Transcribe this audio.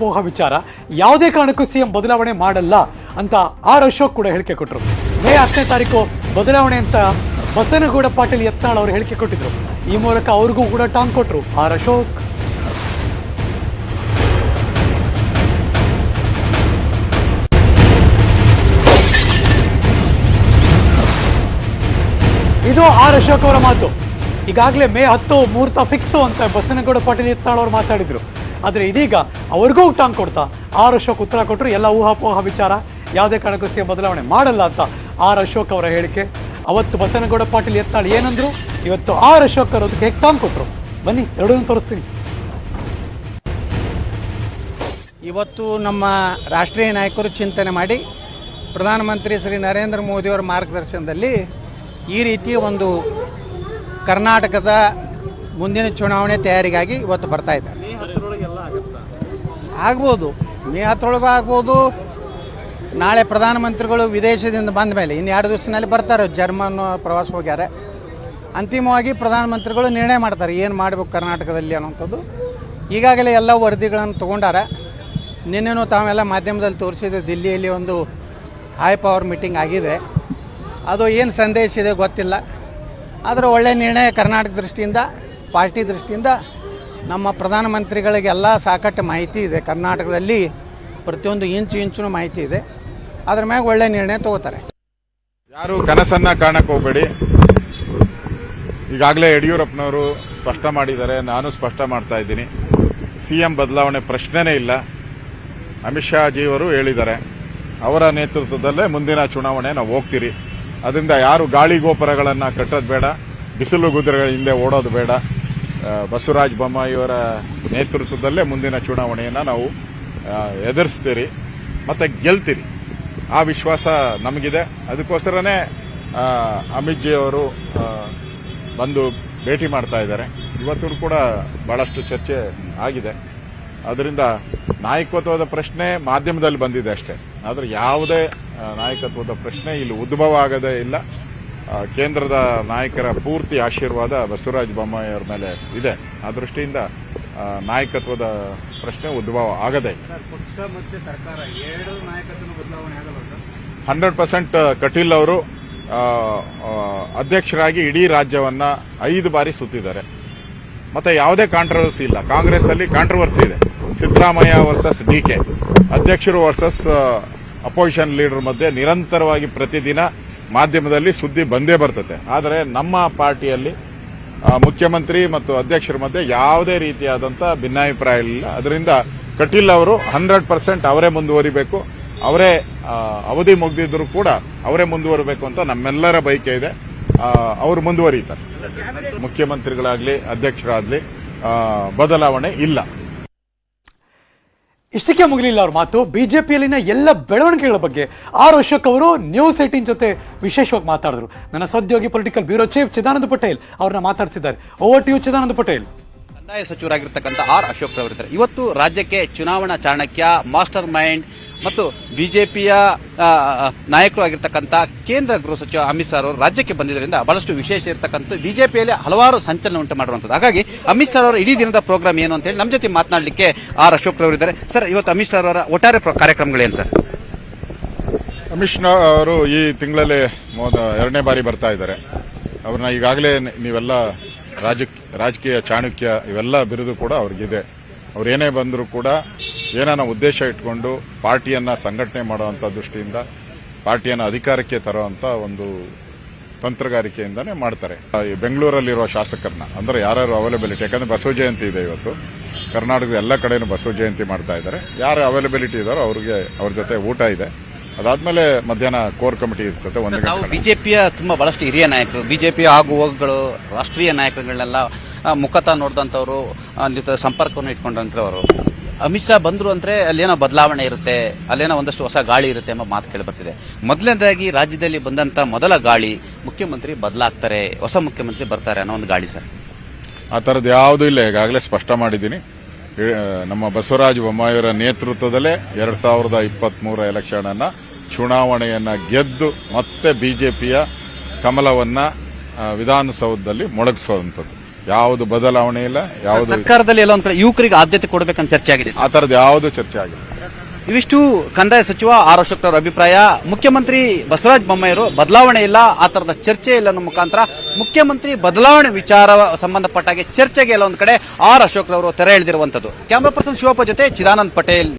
ಪೋಹ ವಿಚಾರ. ಯಾವುದೇ ಕಾರಣಕ್ಕೂ ಸಿಎಂ ಬದಲಾವಣೆ ಮಾಡಲ್ಲ ಅಂತ ಆರ್ ಅಶೋಕ್ ಕೂಡ ಹೇಳಿಕೆ ಕೊಟ್ಟರು ಮೇ ಹತ್ತನೇ ತಾರೀಕು ಬದಲಾವಣೆ ಅಂತ ಬಸನಗೌಡ ಪಾಟೀಲ್ ಯತ್ನಾಳ್ ಅವರು ಹೇಳಿಕೆ ಕೊಟ್ಟಿದ್ರು. ಈ ಮೂಲಕ ಅವ್ರಿಗೂ ಕೂಡ ಟಾಂಗ್ ಕೊಟ್ಟರು ಆರ್ ಅಶೋಕ್. ಇದು ಆರ್ ಅಶೋಕ್ ಅವರ ಮಾತು. ಈಗಾಗಲೇ ಮೇ ಹತ್ತು ಮುಹೂರ್ತ ಫಿಕ್ಸ್ ಅಂತ ಬಸನಗೌಡ ಪಾಟೀಲ್ ಯತ್ನಾಳ್ ಅವರು ಮಾತಾಡಿದ್ರು. ಆದರೆ ಇದೀಗ ಅವ್ರಿಗೂ ಟಾಂಗ್ ಕೊಡ್ತಾ. ಆರ್ ಅಶೋಕ್ ಉತ್ತರ ಕೊಟ್ಟರು ಎಲ್ಲ ಊಹಾಪೋಹ ವಿಚಾರ. ಯಾವುದೇ ಕಾರಣಕ್ಕೂ ಸಿಎಂ ಬದಲಾವಣೆ ಮಾಡಲ್ಲ ಅಂತ ಆರ್ ಅಶೋಕ್ ಅವರ ಹೇಳಿಕೆ. ಅವತ್ತು ಬಸನಗೌಡ ಪಾಟೀಲ್ ಎತ್ತಾಳೆ ಏನಂದ್ರು? ಇವತ್ತು ಆರ್ ಅಶೋಕ್ ಅವರು ಅದಕ್ಕೆ ಟಾಂಗ್ ಕೊಟ್ಟರು ಬನ್ನಿ, ಎರಡನ್ನೂ ತೋರಿಸ್ತೀನಿ. ಇವತ್ತು ನಮ್ಮ ರಾಷ್ಟ್ರೀಯ ನಾಯಕರು ಚಿಂತನೆ ಮಾಡಿ ಪ್ರಧಾನಮಂತ್ರಿ ಶ್ರೀ ನರೇಂದ್ರ ಮೋದಿಯವರ ಮಾರ್ಗದರ್ಶನದಲ್ಲಿ ಈ ರೀತಿ ಒಂದು ಕರ್ನಾಟಕದ ಮುಂದಿನ ಚುನಾವಣೆ ತಯಾರಿಗಾಗಿ ಇವತ್ತು ಬರ್ತಾ ಇದ್ದಾರೆ. ಆಗ್ಬೋದು. ಮೇ ಹತ್ತರೊಳಗೂ ಆಗ್ಬೋದು. ನಾಳೆ ಪ್ರಧಾನಮಂತ್ರಿಗಳು ವಿದೇಶದಿಂದ ಬಂದ ಮೇಲೆ, ಇನ್ನು ಎರಡು ದಿವಸದಲ್ಲಿ ಬರ್ತಾರೆ, ಜರ್ಮನ್ ಪ್ರವಾಸ ಹೋಗ್ಯಾರೆ. ಅಂತಿಮವಾಗಿ ಪ್ರಧಾನಮಂತ್ರಿಗಳು ನಿರ್ಣಯ ಮಾಡ್ತಾರೆ, ಏನು ಮಾಡಬೇಕು ಕರ್ನಾಟಕದಲ್ಲಿ ಅನ್ನೋಂಥದ್ದು ಈಗಾಗಲೇ ಎಲ್ಲ ವರದಿಗಳನ್ನು ತೊಗೊಂಡಾರೆ. ನಿನ್ನೆನೂ ತಾವೆಲ್ಲ ಮಾಧ್ಯಮದಲ್ಲಿ ತೋರಿಸಿದೆ ದಿಲ್ಲಿಯಲ್ಲಿ ಒಂದು ಹೈ ಪವರ್ ಮೀಟಿಂಗ್ ಆಗಿದೆ. ಅದು ಏನು ಸಂದೇಶ ಇದೆ ಗೊತ್ತಿಲ್ಲ. ಆದರೆ ಒಳ್ಳೆಯ ನಿರ್ಣಯ ಕರ್ನಾಟಕ ದೃಷ್ಟಿಯಿಂದ, ಪಾರ್ಟಿ ದೃಷ್ಟಿಯಿಂದ ನಮ್ಮ ಪ್ರಧಾನಮಂತ್ರಿಗಳಿಗೆಲ್ಲ ಸಾಕಷ್ಟು ಮಾಹಿತಿ ಇದೆ. ಕರ್ನಾಟಕದಲ್ಲಿ ಪ್ರತಿಯೊಂದು ಇಂಚು ಇಂಚು ಮಾಹಿತಿ ಇದೆ. ಅದ್ರ ಮ್ಯಾಗ ಒಳ್ಳೆ ನಿರ್ಣಯ ತಗೋತಾರೆ. ಯಾರು ಕನಸನ್ನ ಕಾಣಕ್ಕೆ ಹೋಗ್ಬೇಡಿ. ಈಗಾಗಲೇ ಯಡಿಯೂರಪ್ಪನವರು ಸ್ಪಷ್ಟ ಮಾಡಿದ್ದಾರೆ. ನಾನು ಸ್ಪಷ್ಟ ಮಾಡ್ತಾ ಇದ್ದೀನಿ. ಸಿಎಂ ಬದಲಾವಣೆ ಪ್ರಶ್ನೆನೇ ಇಲ್ಲ. ಅಮಿತ್ ಶಾ ಜಿಯವರು ಹೇಳಿದ್ದಾರೆ. ಅವರ ನೇತೃತ್ವದಲ್ಲೇ ಮುಂದಿನ ಚುನಾವಣೆ ನಾವು ಹೋಗ್ತೀರಿ. ಅದರಿಂದ ಯಾರು ಗಾಳಿ ಗೋಪುರಗಳನ್ನು ಕಟ್ಟೋದು ಬೇಡ, ಬಿಸಿಲು ಗುದುರೆಗಳ ಹಿಂದೆ ಓಡೋದು ಬೇಡ. ಬಸವರಾಜ ಬೊಮ್ಮಾಯಿಯವರ ನೇತೃತ್ವದಲ್ಲೇ ಮುಂದಿನ ಚುನಾವಣೆಯನ್ನು ನಾವು ಎದುರಿಸ್ತೀರಿ ಮತ್ತು ಗೆಲ್ತೀರಿ. ಆ ವಿಶ್ವಾಸ ನಮಗಿದೆ. ಅದಕ್ಕೋಸ್ಕರನೇ ಅಮಿತ್ ಜಿ ಅವರು ಬಂದು ಭೇಟಿ ಮಾಡ್ತಾ ಇದ್ದಾರೆ. ಇವತ್ತು ಕೂಡ ಬಹಳಷ್ಟು ಚರ್ಚೆ ಆಗಿದೆ. ಅದರಿಂದ ನಾಯಕತ್ವದ ಪ್ರಶ್ನೆ ಮಾಧ್ಯಮದಲ್ಲಿ ಬಂದಿದೆ ಅಷ್ಟೇ. ಆದರೆ ಯಾವುದೇ ನಾಯಕತ್ವದ ಪ್ರಶ್ನೆ ಇಲ್ಲಿ ಉದ್ಭವ ಆಗದೇ ಇಲ್ಲ. ಕೇಂದ್ರದ ನಾಯಕರ ಪೂರ್ತಿ ಆಶೀರ್ವಾದ ಬಸವರಾಜ ಬೊಮ್ಮಾಯಿ ಅವರ ಮೇಲೆ ಇದೆ. ಆ ದೃಷ್ಟಿಯಿಂದ ನಾಯಕತ್ವದ ಪ್ರಶ್ನೆ ಉದ್ಭವ ಆಗದೆ. ಹಂಡ್ರೆಡ್ ಪರ್ಸೆಂಟ್ ಕಟೀಲ್ ಅವರು ಅಧ್ಯಕ್ಷರಾಗಿ ಇಡೀ ರಾಜ್ಯವನ್ನ ಐದು ಬಾರಿ ಸುತ್ತಿದ್ದಾರೆ. ಮತ್ತೆ ಯಾವುದೇ ಕಾಂಟ್ರವರ್ಸಿ ಇಲ್ಲ. ಕಾಂಗ್ರೆಸ್ ಅಲ್ಲಿ ಕಾಂಟ್ರವರ್ಸಿ ಇದೆ. Siddaramaiah versus D K. ಅಧ್ಯಕ್ಷರು ವರ್ಸಸ್ ಅಪೋಸಿಷನ್ ಲೀಡರ್ ಮಧ್ಯೆ ನಿರಂತರವಾಗಿ ಪ್ರತಿದಿನ ಮಾಧ್ಯಮದಲ್ಲಿ ಸುದ್ದಿ ಬಂದೇ ಬರ್ತದೆ. ಆದರೆ ನಮ್ಮ ಪಾರ್ಟಿಯಲ್ಲಿ ಮುಖ್ಯಮಂತ್ರಿ ಮತ್ತು ಅಧ್ಯಕ್ಷರ ಮಧ್ಯೆ ಯಾವುದೇ ರೀತಿಯಾದಂಥ ಭಿನ್ನಾಭಿಪ್ರಾಯ ಇಲ್ಲ. ಅದರಿಂದ ಕಟೀಲ್ ಅವರು ಹಂಡ್ರೆಡ್ ಪರ್ಸೆಂಟ್ ಅವರೇ ಮುಂದುವರಿಬೇಕು. ಅವರೇ ಅವಧಿ ಮುಗ್ದಿದ್ರು ಕೂಡ ಅವರೇ ಮುಂದುವರಬೇಕು ಅಂತ ನಮ್ಮೆಲ್ಲರ ಬಯಕೆ ಇದೆ. ಅವರು ಮುಂದುವರಿತಾರೆ. ಮುಖ್ಯಮಂತ್ರಿಗಳಾಗ್ಲಿ, ಅಧ್ಯಕ್ಷರಾಗ್ಲಿ ಬದಲಾವಣೆ ಇಲ್ಲ. ಇಷ್ಟಕ್ಕೆ ಮುಗಿಲಿಲ್ಲ ಅವ್ರ ಮಾತು. ಬಿಜೆಪಿಯಲ್ಲಿನ ಎಲ್ಲ ಬೆಳವಣಿಗೆಗಳ ಬಗ್ಗೆ ಆರ್ ಅಶೋಕ್ ಅವರು ನ್ಯೂಸ್ ಏಟೀನ್ ಜೊತೆ ವಿಶೇಷವಾಗಿ ಮಾತಾಡಿದ್ರು. ನನ್ನ ಸದ್ಯೋಗಿ political bureau chief Chidananda Patel ಅವ್ರನ್ನ ಮಾತಾಡಿಸಿದ್ದಾರೆ. Over to you Chidananda Patel. ಕಂದಾಯ ಸಚಿವರಾಗಿರ್ತಕ್ಕಂಥ ಆರ್ ಅಶೋಕ್ ರವರಿದ್ದಾರೆ. ಇವತ್ತು ರಾಜ್ಯಕ್ಕೆ ಚುನಾವಣಾ ಚಾಣಕ್ಯ ಮಾಸ್ಟರ್ ಮೈಂಡ್ ಮತ್ತು ಬಿಜೆಪಿಯ ನಾಯಕರು ಆಗಿರ್ತಕ್ಕಂಥ ಕೇಂದ್ರ ಗೃಹ ಸಚಿವ ಅಮಿತ್ ಶಾ ಅವರು ರಾಜ್ಯಕ್ಕೆ ಬಂದಿದ್ದರಿಂದ ಬಹಳಷ್ಟು ವಿಶೇಷ ಇರತಕ್ಕಂಥ ಬಿಜೆಪಿಯಲ್ಲಿ ಹಲವಾರು ಸಂಚಲನ ಉಂಟು ಮಾಡುವಂಥದ್ದು. ಹಾಗಾಗಿ ಅಮಿತ್ ಶಾ ಅವರ ಇಡೀ ದಿನದ ಪ್ರೋಗ್ರಾಮ್ ಏನು ಅಂತ ಹೇಳಿ ನಮ್ಮ ಜೊತೆ ಮಾತನಾಡಲಿಕ್ಕೆ ಆರ್ ಅಶೋಕ್ ರವರಿದ್ದಾರೆ ಸರ್, ಇವತ್ತು ಅಮಿತ್ ಶಾ ಅವರ ಒಟ್ಟಾರೆ ಕಾರ್ಯಕ್ರಮಗಳೇನು ಸರ್? ಅಮಿತ್ ಶಾ ಅವರು ಈ ತಿಂಗಳಲ್ಲಿ ಎರಡನೇ ಬಾರಿ ಬರ್ತಾ ಇದ್ದಾರೆ. ಅವ್ರನ್ನ ಈಗಾಗಲೇ ನೀವೆಲ್ಲ ರಾಜ, ರಾಜಕೀಯ ಚಾಣಕ್ಯ ಇವೆಲ್ಲ ಬಿರುದು ಕೂಡ ಅವ್ರಿಗಿದೆ. ಅವ್ರು ಏನೇ ಬಂದರೂ ಕೂಡ ಏನಾನ ಉದ್ದೇಶ ಇಟ್ಕೊಂಡು ಪಾರ್ಟಿಯನ್ನು ಸಂಘಟನೆ ಮಾಡುವಂಥ ದೃಷ್ಟಿಯಿಂದ ಪಾರ್ಟಿಯನ್ನು ಅಧಿಕಾರಕ್ಕೆ ತರುವಂಥ ಒಂದು ತಂತ್ರಗಾರಿಕೆಯಿಂದನೇ ಮಾಡ್ತಾರೆ. ಬೆಂಗಳೂರಲ್ಲಿರುವ ಶಾಸಕರನ್ನ ಅಂದರೆ ಯಾರ್ಯಾರು ಅವೈಲಬಿಲಿಟಿ ಯಾಕಂದರೆ ಬಸವ ಜಯಂತಿ ಇದೆ ಇವತ್ತು. ಕರ್ನಾಟಕದ ಎಲ್ಲ ಕಡೆಯೂ ಬಸವ ಜಯಂತಿ ಮಾಡ್ತಾ ಇದ್ದಾರೆ. ಯಾರು ಅವೈಲಬಿಲಿಟಿ ಇದಾರೋ ಅವ್ರಿಗೆ ಅವ್ರ ಜೊತೆ ಊಟ ಇದೆ. ಅದಾದ್ಮೇಲೆ ಮಧ್ಯಾಹ್ನ ಕೋರ್ ಕಮಿಟಿ ಇರ್ತದೆ ಒಂದು ಬಿಜೆಪಿಯ ತುಂಬಾ ಬಹಳಷ್ಟು ಹಿರಿಯ ನಾಯಕರು ಬಿಜೆಪಿ ಆಗು ಹೋಗುಗಳು ರಾಷ್ಟ್ರೀಯ ನಾಯಕರುಗಳನ್ನೆಲ್ಲ ಆ, ಮುಖತಃ ನೋಡಿದಂಥವ್ರು ಸಂಪರ್ಕವನ್ನು ಇಟ್ಕೊಂಡಂಥವ್ರು ಅಮಿತ್ ಶಾ ಬಂದರು ಅಂದರೆ ಅಲ್ಲೇನೋ ಬದಲಾವಣೆ ಇರುತ್ತೆ, ಅಲ್ಲೇನೋ ಒಂದಷ್ಟು ಹೊಸ ಗಾಳಿ ಇರುತ್ತೆ ಎಂಬ ಮಾತು ಕೇಳಿ ಬರ್ತಿದೆ ಮೊದಲನೇದಾಗಿ ರಾಜ್ಯದಲ್ಲಿ ಬಂದಂಥ ಮೊದಲ ಗಾಳಿ ಮುಖ್ಯಮಂತ್ರಿ ಬದಲಾಗ್ತಾರೆ, ಹೊಸ ಮುಖ್ಯಮಂತ್ರಿ ಬರ್ತಾರೆ ಅನ್ನೋ ಒಂದು ಗಾಳಿ ಸರ್. ಆ ಥರದ್ದು ಯಾವುದೂ ಇಲ್ಲ, ಈಗಾಗಲೇ ಸ್ಪಷ್ಟ ಮಾಡಿದ್ದೀನಿ. ನಮ್ಮ ಬಸವರಾಜ ಬೊಮ್ಮಾಯಿಯವರ ನೇತೃತ್ವದಲ್ಲೇ ಎರಡು ಸಾವಿರದ ಇಪ್ಪತ್ತ್ಮೂರ ಅನ್ನ ಚುನಾವಣೆಯನ್ನ ಗೆದ್ದು ಮತ್ತೆ ಬಿ ಜೆ ಪಿಯ ಕಮಲವನ್ನು ವಿಧಾನಸೌಧದಲ್ಲಿ ಮೊಳಗಿಸುವಂಥದ್ದು. ಯಾವುದು ಬದಲಾವಣೆ ಇಲ್ಲ ಯಾವುದು ಸರ್ಕಾರದಲ್ಲಿ ಎಲ್ಲ ಒಂದ್ ಕಡೆ ಯುವಕರಿಗೆ ಆದ್ಯತೆ ಕೊಡಬೇಕಂತ ಚರ್ಚೆ ಆಗಿದೆ ಆ ಥರದ್ದು ಯಾವುದು ಚರ್ಚೆ ಆಗಿಲ್ಲ. ಇವಿಷ್ಟು ಕಂದಾಯ ಸಚಿವ ಆರ್ ಅಶೋಕ್ ಅವರ ಅಭಿಪ್ರಾಯ. ಮುಖ್ಯಮಂತ್ರಿ ಬಸವರಾಜ ಬೊಮ್ಮಾಯಿಯವರು ಬದಲಾವಣೆ ಇಲ್ಲ ಆ ತರದ ಚರ್ಚೆ ಇಲ್ಲ ಅನ್ನೋ ಮುಖಾಂತರ. ಮುಖ್ಯಮಂತ್ರಿ ಬದಲಾವಣೆ ವಿಚಾರ ಸಂಬಂಧಪಟ್ಟಾಗೆ ಚರ್ಚೆಗೆ ಎಲ್ಲ ಒಂದ್ ಕಡೆ ಆರ್ ಅಶೋಕ್ ಅವರು ತೆರೆ ಎಳೆದಿರುವಂತದ್ದು ಕ್ಯಾಮರಾ ಪರ್ಸನ್ ಶಿವಪ್ಪ ಜೊತೆ ಚಿದಾನಂದ್ ಪಟೇಲ್.